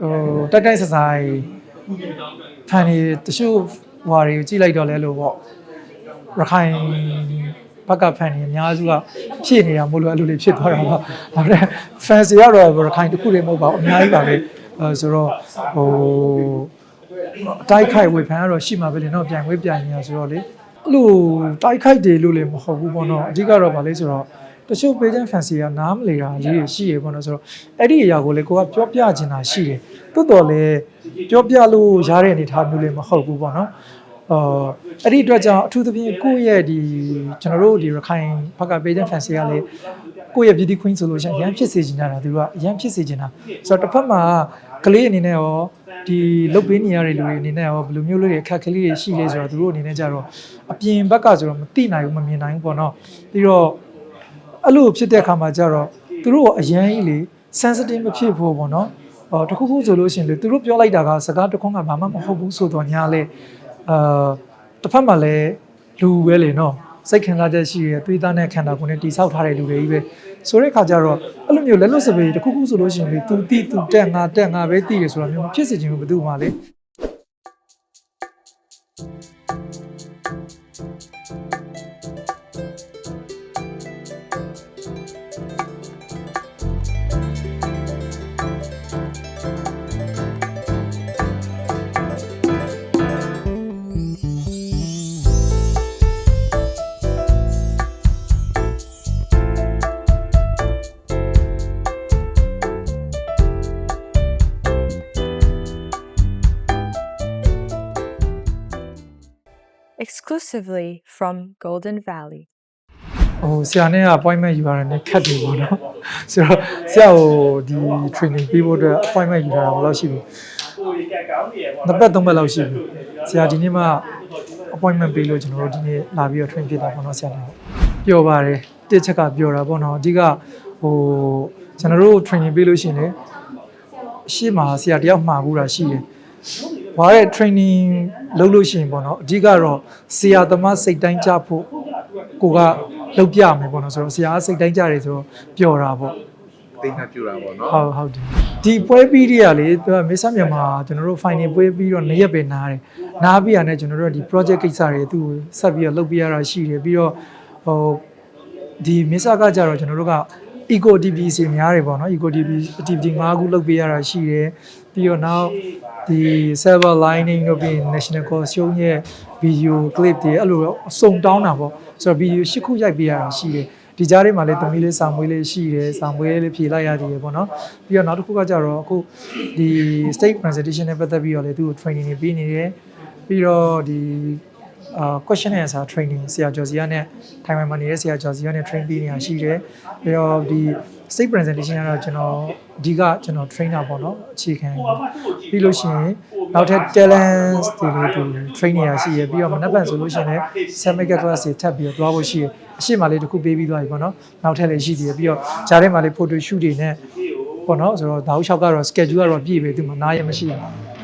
ဟိုတက်တိုက်ဆဆိုင်ဖန်နေတချို့ဟွာတွေကိုကြည့်လိုက်တော့လဲလို့ပေါ့ရခိုင်ဘက်ကဖန်နေအများစုကဖြည့်နေတာမို့လို့အဲ့လိုလေးဖြစ်သွားတာပေါ့ဒါပေမဲ့ fans တွေကတော့ရခိုင်တစ်ခုတည်းမဟုတ်ပါဘူးအများကြီးပါပဲအဲဆိုတော့ဟိုအတိုက်ခိုက်ဝေဖန်ကတော့ရှိမှာပဲလေနော်ပြန်ဝေးပြန်နေတာဆိုတော့လေအဲ့လိုတိုက်ခိုက်တယ်လို့လည်းမဟုတ်ဘူးပေါ့နော်အဓိကတော့ဗာလဲဆိုတော့ တချို့ page and fancy ကနားမလည်တာလေးတွေရှိရပေါ့နော်ဆိုတော့အဲ့ဒီအရာကိုလေကိုကပြောပြချင်တာရှိတယ်တိုးတော်လေပြောပြလို့ရတဲ့အနေအထားမျိုးလည်းမဟုတ်ဘူးပေါ့နော်အာအဲ့ဒီအတွက်ကြောင့်အထူးသဖြင့်ကိုယ့်ရဲ့ဒီကျွန်တော်တို့ဒီရခိုင်ဘက်က page and fancy ကလည်းကိုယ့်ရဲ့ beauty queen ဆိုလို့ရှိရင်အရန်ဖြစ်စေချင်တာသူကအရန်ဖြစ်စေချင်တာဆိုတော့တစ်ဖက်မှာကလေးအနေနဲ့ရောဒီလုတ်ပေးနေရတဲ့လူတွေအနေနဲ့ရောဘယ်လိုမျိုးလေးတွေအခက်ခဲလေးတွေရှိလဲဆိုတော့သူတို့အနေနဲ့ကြတော့အပြင်ဘက်ကဆိုတော့မသိနိုင်ဘူးမမြင်နိုင်ဘူးပေါ့နော်ပြီးတော့ အဲ့လိုဖြစ်တဲ့အခါမှာကျတော့သူတို့ကအရန်ကြီးလေ sensitive မဖြစ်ဖို့ပေါ့နော်ဟောတခုခုဆိုလို့ရှိရင်လေသူတို့ပြောလိုက်တာကစကားတစ်ခွန်းကဘာမှမဟုတ်ဘူးဆိုတော့ညာလေအာတစ်ဖက်မှာလည်းလူပဲလေနော်စိတ်ခံစားချက်ရှိရသွေးသားနဲ့ခန္ဓာကိုယ်နဲ့တိဆောက်ထားတဲ့လူတွေကြီးပဲဆိုတဲ့အခါကျတော့အဲ့လိုမျိုးလက်လွတ်စပယ်တခုခုဆိုလို့ရှိရင်လေ तू တိ तू တက်ငါတက်ငါပဲတိတယ်ဆိုတာမျိုးမဖြစ်စေချင်ဘူးဘယ်သူမှလေ exclusively from Golden Valley. ဟိုဆရာနဲ့က appointment ယူရတယ်နဲ့ခက်တယ်ပေါ့နော်ဆိုတော့ဆရာကိုဒီ training ပေးဖို့အတွက် appointment ယူတာဘယ်လောက်ရှိပြီနှစ်ပတ်သုံးပတ်လောက်ရှိပြီဆရာဒီနေ့မှ appointment ပေးလို့ကျွန်တော်တို့ဒီနေ့လာပြီးတော့ train ဖြစ်တာပေါ့နော်ဆရာတို့ပျော်ပါတယ်တစ်ချက်ကပျော်တာပေါ့နော်အဓိကဟိုကျွန်တော်တို့ training ပေးလို့ရှိရင်လေရှေ့မှာဆရာတယောက်မှာဘူးတာရှိတယ် ဘာရဲ့ training လုပ်လို့ရှိရင်ပေါ့နော်အဓိကတော့ဆရာသမားစိတ်တိုင်းကြဖို့ကိုကလုပ်ပြမယ်ပေါ့နော်ဆိုတော့ဆရာကစိတ်တိုင်းကြတယ်ဆိုတော့ပျော်တာပေါ့အသိမှတ်ပြတာပေါ့နော်ဟုတ်ဟုတ်တယ်ဒီပွဲပြီးတွေကလေသူကမေဆမြန်မာကျွန်တော်တို့ final ပွဲပြီးတော့နှစ်ရက်ပဲနားတယ်နားပြီးရတဲ့ကျွန်တော်တို့ဒီ project ကိစ္စတွေသူ့ကိုဆက်ပြီးတော့လုပ်ပြရတာရှိတယ်ပြီးတော့ဟိုဒီမေဆကကြတော့ကျွန်တော်တို့က eco activity စီများတယ်ပေါ့နော် eco activity activity ၅ခုလုပ်ပြရတာရှိတယ်ပြီးတော့နောက်ဒီ server lining တို့ပြီး national costume ရဲ့ video clip တွေအဲ့လိုတော့အစုံတောင်းတာပေါ့ဆိုတော့ video ၈ခုရိုက်ပြရတာရှိတယ်ဒီကြားထဲမှာလည်းသမီးလေးစာမွေးလေးရှိတယ်စာမွေးလေးဖြေလိုက်ရသေးတယ်ပေါ့နော်ပြီးတော့နောက်တစ်ခုကကြတော့အခုဒီ state presentation နဲ့ပတ်သက်ပြီးတော့လည်းသူ့ကို training တွေပေးနေတယ်ပြီးတော့ဒီ အာ question and answer training ဆရာကျော်စီကနဲ့ထိုင်ဝမ်မှာနေတဲ့ဆရာကျော်စီကနဲ့ train ပေးနေတာရှိတယ်ပြီးတော့ဒီ state presentation ကတော့ကျွန်တော်အဓိကကျွန်တော် trainer ပေါ့နော်အခြေခံပြီးလို့ရှိရင်နောက်ထပ် talent တွေလေးသူ train နေတာရှိရပြီးတော့မနက်ဖြန်ဆိုလို့ရှိရင်လည်း seminar class တွေထပ်ပြီးတော့သွားဖို့ရှိရအရှိမလေးတစ်ခုပေးပြီးသွားပြီပေါ့နော်နောက်ထပ်လည်းရှိသေးတယ်ပြီးတော့ဂျားထဲမှာလေး photo shoot တွေနဲ့ပေါ့နော်ဆိုတော့ဒါဟုတ်လျှောက်ကတော့ schedule ကတော့ပြည့်ပြီသူမှနားရမရှိဘူး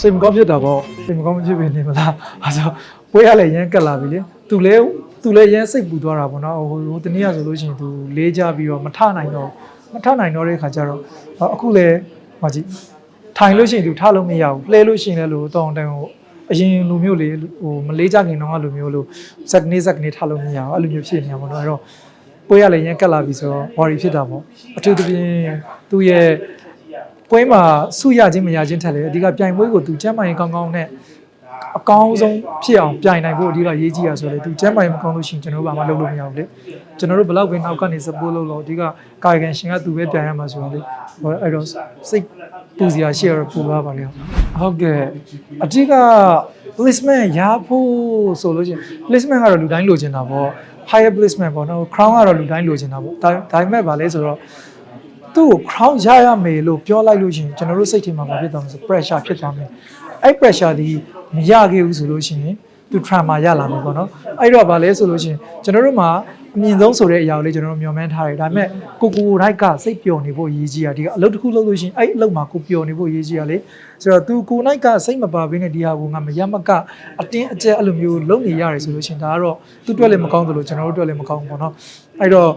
စိတ်မကောင်းဖြစ်တာပေါ့စိတ်မကောင်းမဖြစ်ပြီနေမလားအဲဆိုပွဲရလည်းရမ်းကက်လာပြီလေသူလဲသူလဲရမ်းစိတ်ပူသွားတာပေါ့နော်ဟိုဟိုတနေ့ကဆိုလို့ရှိရင်သူလေးကြပြီးတော့မထနိုင်တော့မထနိုင်တော့တဲ့ခါကျတော့အခုလဲဟောကြည့်ထိုင်လို့ရှိရင်သူထလို့မရဘူးလှဲလို့ရှိရင်လည်းလို့တောင်းတန်းဟိုအရင်လူမျိုးလေဟိုမလေးကြခင်တော့ကလူမျိုးလို့ဇက်ကနေဇက်ကနေထလို့မရဘူးအဲ့လိုမျိုးဖြစ်နေတာပေါ့နော်အဲ့တော့ပွဲရလည်းရမ်းကက်လာပြီဆိုတော့ဝါရီဖြစ်တာပေါ့အထူးသဖြင့်သူ့ရဲ့ ပွဲမှာဆုရခြင်းမရခြင်းထက်လည်းအဓိကပြိုင်ပွဲကိုသူကျမ်းမာရေးကောင်းကောင်းနဲ့အကောင်းဆုံးဖြစ်အောင်ပြိုင်နိုင်ဖို့အဓိကရေးကြည့်ရဆိုလေသူကျမ်းမာရေးမကောင်းလို့ရှိရင်ကျွန်တော်တို့ဘာမှလုပ်လို့မရဘူးလေကျွန်တော်တို့ဘယ်တော့ပဲနောက်ကနေ support လုပ်လို့အဓိကကာယကံရှင်ကသူပဲပြိုင်ရမှာဆိုတော့လေဟိုအဲ့တော့စိတ်ပူစရာရှိရတော့ပူသွားပါလေဟုတ်ကဲ့အဓိက placement ရဖို့ဆိုလို့ရှိရင် placement ကတော့လူတိုင်းလိုချင်တာပေါ့ higher placement ပေါ့နော် crown ကတော့လူတိုင်းလိုချင်တာပေါ့ဒါဒါပေမဲ့ဗာလဲဆိုတော့ သူ့ကို crown ရရမယ်လို့ပြောလိုက်လို့ရှိရင်ကျွန်တော်တို့စိတ်ထဲမှာမဖြစ်တော့ဘူးဆို pressure ဖြစ်သွားမယ်အဲ့ pressure ဒီမရခဲ့ဘူးဆိုလို့ရှိရင်သူ trauma ရလာမယ်ပေါ့နော်အဲ့တော့ဗာလဲဆိုလို့ရှိရင်ကျွန်တော်တို့မှာအမြင့်ဆုံးဆိုတဲ့အရာကိုလေကျွန်တော်တို့မျှော်မှန်းထားတယ်ဒါပေမဲ့ကိုကိုတိုက်ကစိတ်ပျော်နေဖို့အရေးကြီးတာဒီကအလုပ်တစ်ခုလုပ်လို့ရှိရင်အဲ့အလုပ်မှာကိုပျော်နေဖို့အရေးကြီးတာလေဆိုတော့သူကိုနိုင်ကစိတ်မပါဘဲနဲ့ဒီဟာကိုငါမရမကအတင်းအကျပ်အဲ့လိုမျိုးလုပ်နေရတယ်ဆိုလို့ရှိရင်ဒါကတော့သူ့အတွက်လည်းမကောင်းသလိုကျွန်တော်တို့အတွက်လည်းမကောင်းဘူးပေါ့နော်အဲ့တော့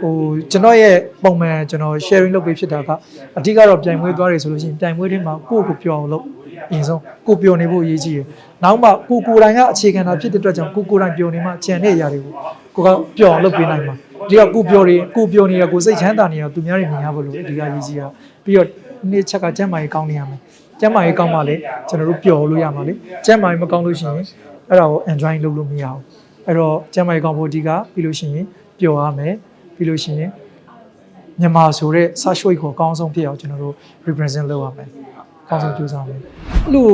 ဟိုကျွန်တော်ရဲ့ပုံမှန်ကျွန်တော် sharing လုပ်ပေးဖြစ်တာကအဓိကတော့ပြိုင်ပွဲသွားတယ်ဆိုလို့ရှိရင်ပြိုင်ပွဲထဲမှာကိုယ့်ကိုပျော်အောင်လုပ်အရင်ဆုံးကိုယ်ပျော်နေဖို့အရေးကြီးတယ်။နောက်မှကိုကိုယ်တိုင်ကအခြေခံတာဖြစ်တဲ့အတွက်ကြောင့်ကိုကိုယ်တိုင်ပျော်နေမှကြံတဲ့အရာတွေကိုကိုကပျော်အောင်လုပ်ပေးနိုင်မှာ။ဒီကကိုပျော်နေကိုပျော်နေရကိုစိတ်ချမ်းသာနေရသူများတွေမြင်ရဖို့လို့အဓိကရေးကြီးတာ။ပြီးတော့နေ့ချက်ကကျမ်းမာရေးကောင်းနေရမယ်။ကျမ်းမာရေးကောင်းမှလည်းကျွန်တော်တို့ပျော်လို့ရမှာလေ။ကျမ်းမာရေးမကောင်းလို့ရှိရင်အဲ့ဒါကို enjoy လုပ်လို့မရဘူး။အဲ့တော့ကျမ်းမာရေးကောင်းဖို့အဓိကပြီးလို့ရှိရင်ပျော်ရမယ်။ ပြီးလို့ရှိရင်မြန်မာဆိုတဲ့စာရွှေကိုအကောင်းဆုံးဖြစ်အောင်ကျွန်တော်တို့ represent လုပ်ရမယ်။အကောင်းဆုံးကြိုးစားမယ်။အဲ့လို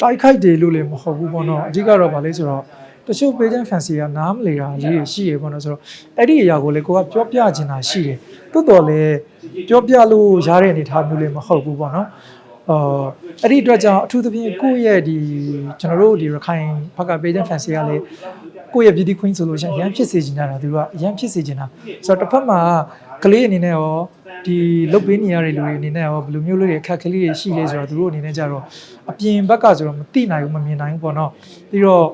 တိုက်ခိုက်တယ်လို့လည်းမဟုတ်ဘူးပေါ့နော်။အဓိကတော့ဗာလဲဆိုတော့တချို့ page fancy ကနားမလည်တာလေးတွေရှိရပေါ့နော်ဆိုတော့အဲ့ဒီအရာကိုလေကိုကပြောပြချင်တာရှိတယ်။တိုးတော်လည်းပြောပြလို့ရတဲ့အနေအထားမျိုးလည်းမဟုတ်ဘူးပေါ့နော်။အာအဲ့ဒီအတွက်ကြောင့်အထူးသဖြင့်ကိုယ့်ရဲ့ဒီကျွန်တော်တို့ဒီရခိုင်ဘက်က page fancy ကလည်း ကိုယ့်ရဲ့ beauty queen ဆိုလို့ရှိရင်ရမ်းဖြစ်စေချင်ကြတာသူကအရမ်းဖြစ်စေချင်တာဆိုတော့တစ်ဖက်မှာကလေးအနေနဲ့ရောဒီလုတ်ပေးနေရတဲ့လူတွေအနေနဲ့ရောဘယ်လိုမျိုးလေးတွေအခက်အခဲလေးတွေရှိလဲဆိုတော့သူတို့အနေနဲ့ကြတော့အပြင်ဘက်ကဆိုတော့မသိနိုင်ဘူးမမြင်နိုင်ဘူးပေါ့နော်ပြီးတော့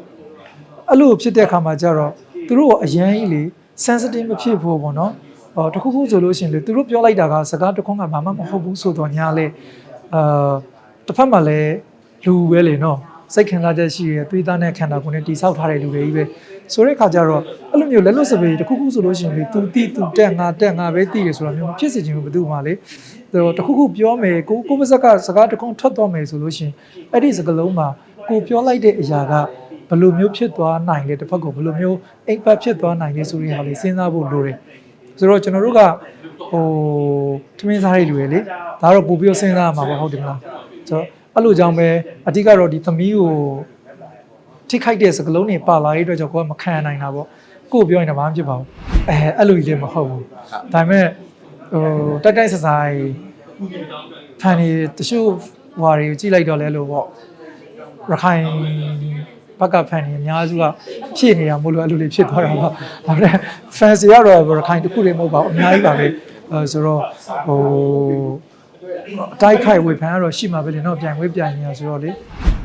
အဲ့လိုဖြစ်တဲ့အခါမှာကြတော့သူတို့ကအရန်ကြီးလေ sensitive မဖြစ်ဖို့ပေါ့နော်ဟောတခုခုဆိုလို့ရှိရင်လေသူတို့ပြောလိုက်တာကစကားတစ်ခွန်းကဘာမှမဟုတ်ဘူးဆိုတော့ညာလေအာတစ်ဖက်မှာလည်းလူပဲလေနော်စိတ်ခံစားချက်ရှိရသွေးသားနဲ့ခန္ဓာကိုယ်နဲ့တိဆောက်ထားတဲ့လူတွေကြီးပဲ ဆိုတဲ့ခါကျတော့အဲ့လိုမျိုးလက်လွတ်စပယ်တစ်ခုခုဆိုလို့ရှိရင်လေသူတိသူတက်ငါတက်ငါပဲတိရဆိုတာမျိုးမဖြစ်စေချင်ဘူးဘယ်သူမှလေဆိုတော့တစ်ခုခုပြောမယ်ကိုကိုပါဇက်ကစကားတစ်ခုထွက်သွားမယ်ဆိုလို့ရှိရင်အဲ့ဒီစကားလုံးမှာကိုပြောလိုက်တဲ့အရာကဘယ်လိုမျိုးဖြစ်သွားနိုင်လဲတစ်ဖက်ကဘယ်လိုမျိုးအိမ်ပတ်ဖြစ်သွားနိုင်လဲဆိုတဲ့ဟာလေးစဉ်းစားဖို့လိုတယ်ဆိုတော့ကျွန်တော်တို့ကဟိုထမင်းစားရလူတွေလေဒါတော့ပို့ပြီးတော့စဉ်းစားရမှာပေါ့ဟုတ်တယ်မလားဆိုတော့အဲ့လိုကြောင့်ပဲအဓိကတော့ဒီသမီးကို ထိခိုက်တဲ့စကလုံးတွေပါလာတဲ့အတွက်ကြောင့်ကိုကမခံနိုင်တာပေါ့ကို့ပြောရင်တော့ဘာမှဖြစ်ပါဘူးအဲအဲ့လိုကြီးလည်းမဟုတ်ဘူးဒါပေမဲ့ဟိုတိုက်တိုက်ဆဆိုင်ဖန်နေတချို့ဟွာတွေကိုကြည့်လိုက်တော့လဲလို့ပေါ့ရခိုင်ဘက်ကဖန်နေအများစုကဖြည့်နေတာမို့လို့အဲ့လိုလေးဖြစ်သွားတာပေါ့ဒါပေမဲ့ fans တွေကတော့ရခိုင်တစ်ခုတည်းမဟုတ်ပါဘူးအများကြီးပါပဲအဲဆိုတော့ဟို အတိုက်ခိုက်ဝေဖန်ကတော့ရှိမှာပဲလေနော်ပြိုင်ပွဲပြိုင်နေတာဆိုတော့လေ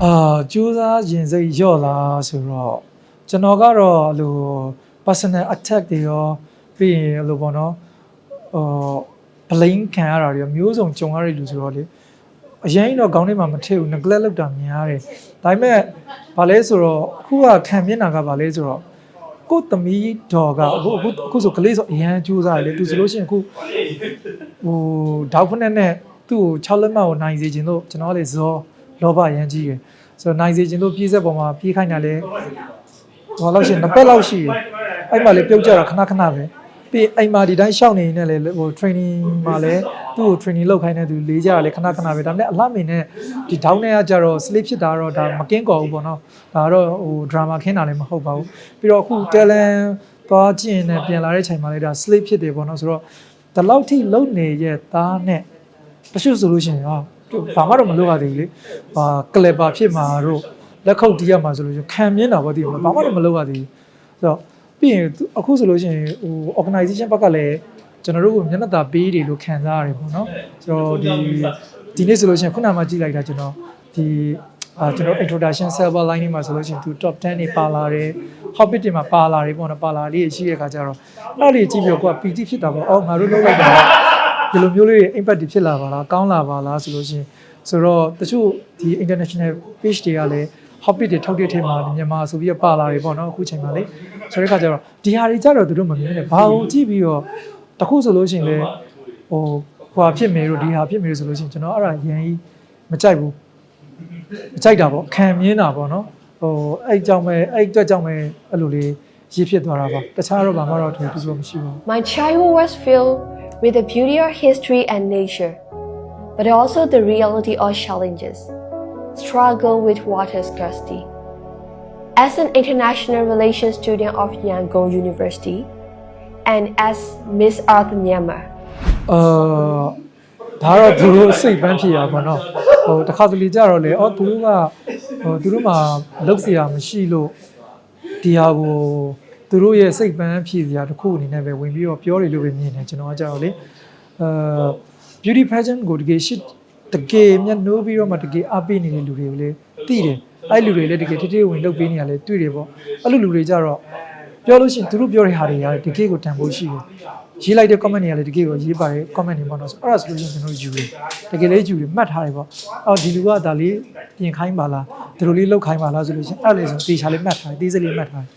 အာကြိုးစားရင်စိတ်လျော့လာဆိုတော့ကျွန်တော်ကတော့အဲ့လို personal attack တွေရောပြီးရင်အဲ့လိုပေါ့နော်ဟို blame ခံရတာတွေရောမျိုးစုံကြုံရတဲ့လူဆိုတော့လေအရင်တော့ခေါင်းထဲမှာမထည့်ဘူး neglect လုပ်တာများတယ်ဒါပေမဲ့ဗာလဲဆိုတော့အခုကခံမျက်နှာကဗာလဲဆိုတော့ကိုယ့်သမီးတော်ကအခုအခုအခုဆိုကလေးဆိုအရန်ကြိုးစားတယ်လေသူဆိုလို့ရှိရင်အခုဟိုဒေါက်ဖနဲ့နဲ့ သူ့ကို6လက်မှတ်ကိုနိုင်စေခြင်းလို့ကျွန်တော်ကလည်းဇောလောဘရမ်းကြီးရယ်ဆိုတော့နိုင်စေခြင်းလို့ပြေးဆက်ပေါ်မှာပြေးခိုင်းတာလေဟောလို့ရှိရင်နှစ်ပတ်လောက်ရှိရယ်အဲ့မှာလေပြုတ်ကြတာခဏခဏပဲပြီးအိမ်မှာဒီတိုင်းရှောက်နေနေလေဟို training မှာလည်းသူ့ကို training လုပ်ခိုင်းတဲ့သူလေးကြရလေခဏခဏပဲဒါပေမဲ့အလှမင်းနဲ့ဒီ down နဲ့ကကြတော့ sleep ဖြစ်တာတော့ဒါမကင်းကော်ဘူးပေါ့နော်ဒါကတော့ဟို drama ခင်းတာလည်းမဟုတ်ပါဘူးပြီးတော့အခု talent သွားကျင်နဲ့ပြန်လာတဲ့ချိန်မှာလည်းဒါ sleep ဖြစ်တယ်ပေါ့နော်ဆိုတော့ဒီလောက်ထိလုံနေရဲ့သားနဲ့ တချို့ဆိုလို့ရှိရင်ဟာဘာမှတော့မလုပ်ရသေးဘူးလေဟာကလပါဖြစ်မှာတို့လက်ခုပ်တီးရမှာဆိုလို့ရှိရင်ခံမြင်တာပေါ့ဒီဘာမှတော့မလုပ်ရသေးဘူးဆိုတော့ပြီးရင်အခုဆိုလို့ရှိရင်ဟို organization ဘက်ကလည်းကျွန်တော်တို့ကိုမျက်နှာသာပေးတယ်လို့ခံစားရတယ်ပေါ့နော်ဆိုတော့ဒီဒီနေ့ဆိုလို့ရှိရင်ခုနမှကြည့်လိုက်တာကျွန်တော်ဒီအာကျွန်တော် introduction server line နေမှာဆိုလို့ရှိရင်သူ top 10နေပါလာတယ် hobbit တွေမှာပါလာတယ်ပေါ့နော်ပါလာလေးရှိတဲ့ခါကျတော့အဲ့လေးကြည့်ပြီးတော့ကိုက PT ဖြစ်တာပေါ့အော်ငါတို့လုပ်လိုက်တာ ဒီလိုမျိုးလေး impact တွေဖြစ်လာပါလားကောင်းလာပါလားဆိုလို့ရှိရင်ဆိုတော့တချို့ဒီ international page တွေကလည်း hobbit တွေထုတ်တဲ့ထဲမှာမြန်မာဆိုပြီးတော့ပါလာတယ်ပေါ့နော်အခုချိန်မှာလေဆိုတဲ့ခါကျတော့ဒီဟာတွေကြတော့သူတို့မမြင်နဲ့ဘာကိုကြည့်ပြီးတော့တခုဆိုလို့ရှိရင်လေဟိုဟွာဖြစ်မယ်လို့ဒီဟာဖြစ်မယ်လို့ဆိုလို့ရှိရင်ကျွန်တော်အဲ့ဒါရန်ကြီးမကြိုက်ဘူးကြိုက်တာပေါ့ခံမြင်တာပေါ့နော်ဟိုအဲ့ကြောင့်ပဲအဲ့အတွက်ကြောင့်ပဲအဲ့လိုလေးရည်ဖြစ်သွားတာပါတခြားတော့ဘာမှတော့တူတူဆိုမရှိပါဘူး My childhood was filled with the beauty of history and nature, but also the reality of challenges, struggle with water scarcity. As an international relations student of Yangon University and as Miss Earth Myanmar, အာဒါတော့သူတို့စိတ်ပန်းဖြစ်ရပါတော့ဟိုတစ်ခါတလေကြတော့လေအော်သူတို့က ဟိုသူတို့မှာလောက်เสียမရှိလို့ဒီဟာကို သူတို့ရဲ့စိတ်ပန်းဖြည့်စရာတစ်ခုအနေနဲ့ပဲဝင်ပြီးတော့ပြောတယ်လို့ပဲမြင်တယ်ကျွန်တော်ကကြောက်လေအဲ beauty pageant ကိုတကယ်ရှိတကယ်မျက်နှိုးပြီးတော့မှတကယ်အားပေးနေတဲ့လူတွေကိုလည်းသိတယ်အဲ့လူတွေလည်းတကယ်တိတိဝင်လုပ်ပေးနေရလဲတွေ့တယ်ပေါ့အဲ့လိုလူတွေကြတော့ပြောလို့ရှိရင်သူတို့ပြောတဲ့ဟာတွေရတယ်တကယ်ကိုတန်ဖိုးရှိတယ်ရေးလိုက်တဲ့ comment တွေကလည်းတကယ်ကိုရေးပါတယ် comment တွေပေါ့နော်ဆိုအဲ့ဒါဆိုလို့ရှိရင်ကျွန်တော်ယူတယ်တကယ်လေးယူတယ်မှတ်ထားတယ်ပေါ့အော်ဒီလူကဒါလေးပြင်ခိုင်းပါလားဒီလိုလေးလောက်ခိုင်းပါလားဆိုလို့ရှိရင်အဲ့လိုဆိုတေချာလေးမှတ်ထားတယ်တေးစလေးမှတ်ထားတယ်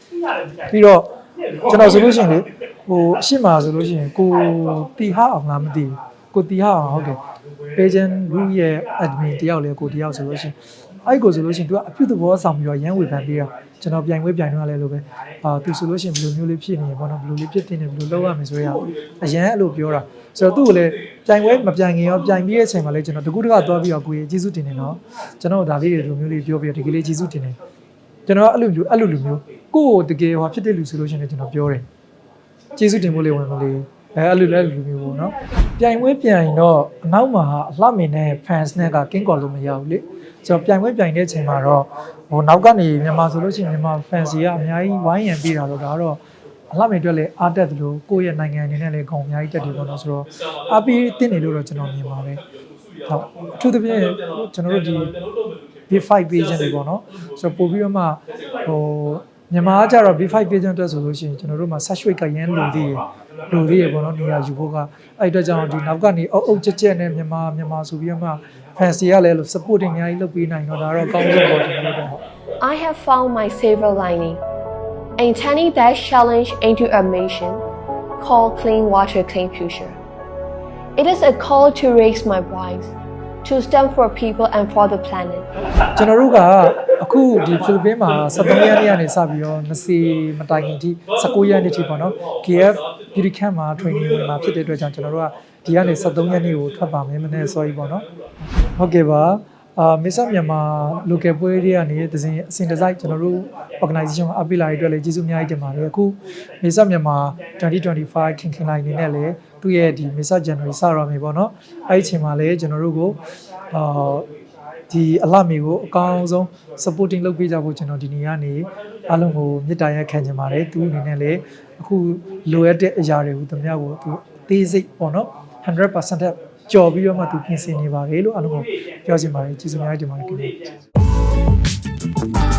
ပြီးတော့ကျွန်တော်ဆိုလို့ရှိရင်လေဟိုအရှိမဆိုလို့ရှိရင်ကိုတီဟအောင်လားမသိဘူးကိုတီဟအောင်ဟုတ်တယ် pageant group ရဲ့ admin တယောက်လေကိုတယောက်ဆိုလို့ရှိရင်အဲ့ကိုဆိုလို့ရှိရင်သူကအပြုသဘောဆောင်ပြီးတော့ရန်ဝေဖန်ပြီးတော့ကျွန်တော်ပြိုင်ပွဲပြိုင်တော့လဲလို့ပဲအာသူဆိုလို့ရှိရင်ဘယ်လိုမျိုးလေးဖြစ်နေရပေါ့နော်ဘယ်လိုလေးဖြစ်တင်နေဘယ်လိုလုပ်ရမလဲဆိုရအရန်အဲ့လိုပြောတာဆိုတော့သူ့ကိုလည်းပြိုင်ပွဲမပြိုင်ခင်ရောပြိုင်ပြီးတဲ့အချိန်မှာလည်းကျွန်တော်တကူတကသွားပြီးတော့ကိုကြီးကျေးဇူးတင်နေတော့ကျွန်တော်ဒါလေးတွေလိုမျိုးလေးပြောပြီးတော့ဒီကလေးကျေးဇူးတင်နေကျွန်တော်အဲ့လိုမျိုးအဲ့လိုလူမျိုး ကိုယ့်ကိုတကယ်ဟောဖြစ်တဲ့လူဆိုလို့ရှိရင်လည်းကျွန်တော်ပြောတယ်ကျေးဇူးတင်ဖို့လေးဝင်မလေးအဲအဲ့လိုလဲလူမျိုးပေါ့နော်ပြိုင်ပွဲပြိုင်တော့အနောက်မှာအလှမင်နဲ့ fans နဲ့ကကင်းကော်လို့မရဘူးလေဆိုတော့ပြိုင်ပွဲပြိုင်တဲ့အချိန်မှာတော့ဟိုနောက်ကနေမြန်မာဆိုလို့ရှိရင်မြန်မာ fans တွေကအများကြီးဝိုင်းရံပြီးတာတော့ဒါကတော့အလှမင်အတွက်လည်းအားတက်တယ်လို့ကိုယ့်ရဲ့နိုင်ငံအနေနဲ့လည်းဂုဏ်အများကြီးတက်တယ်ပေါ့နော်ဆိုတော့အားပေးတင်နေလို့တော့ကျွန်တော်မြင်ပါတယ်ဟုတ်အထူးသဖြင့်ကျွန်တော်တို့ဒီ B5 page တွေပေါ့နော်ဆိုတော့ပို့ပြီးတော့မှဟို မြန်မာကကြတော့ B5 page အတွက်ဆိုလို့ရှိရင်ကျွန်တော်တို့မှာ search rate ကရမ်းလိုသေးတယ်လိုသေးတယ်ပေါ့နော်နေရာယူဖို့ကအဲ့အတွက်ကြောင့်ဒီနောက်ကနေအုပ်အုပ်ချက်ချက်နဲ့မြန်မာမြန်မာဆိုပြီးတော့မှ fancy ကလည်းလို့ supporting အများကြီးလုပ်ပေးနိုင်တော့ဒါတော့အကောင်းဆုံးပေါ့ကျွန်တော်တို့က I have found my silver lining and turning that challenge into a mission called Clean Water, Clean Future. It is a call to raise my voice, To stand for people and for the planet. ကျွန်တော်တို့ကအခုဒီဖိလစ်ပင်းမှာ73ရက်နေ့ကနေစပြီးတော့20မတိုင်ခင်ထိ19ရက်နေ့ထိပေါ့နော် KF Beauty Camp မှာ training ဝင်မှာဖြစ်တဲ့အတွက်ကြောင့်ကျွန်တော်တို့ကဒီကနေ73ရက်နေ့ကိုထွက်ပါမယ်မနေ့ sorry ပေါ့နော်ဟုတ်ကဲ့ပါ အာမစ္စမြန်မာ local ပွဲတွေကနေတစဉ်အစဉ်တစိုက်ကျွန်တော်တို့ organization ကိုအပိလာရအတွက်လည်းကျေးဇူးအများကြီးတင်ပါတယ်အခုမစ္စမြန်မာ2025ခင်ခင်လိုက်နေနဲ့လည်းသူ့ရဲ့ဒီမစ္စ January စတော့မယ်ပေါ့နော်အဲ့ဒီအချိန်မှာလည်းကျွန်တော်တို့ကိုအာဒီအလှမေကိုအကောင်းဆုံး supporting လုပ်ပေးကြဖို့ကျွန်တော်ဒီနေ့ကနေအားလုံးကိုမေတ္တာရက်ခံချင်ပါတယ်သူအနေနဲ့လည်းအခုလိုအပ်တဲ့အရာတွေကိုသူများကိုသူအသေးစိတ်ပေါ့နော်100%တက် ကြော်ပြီးတော့မှသူပြင်ဆင်နေပါတယ်လို့အားလုံးကိုပြောချင်ပါတယ်ကျေးဇူးများတင်ပါတယ်ခင်ဗျာ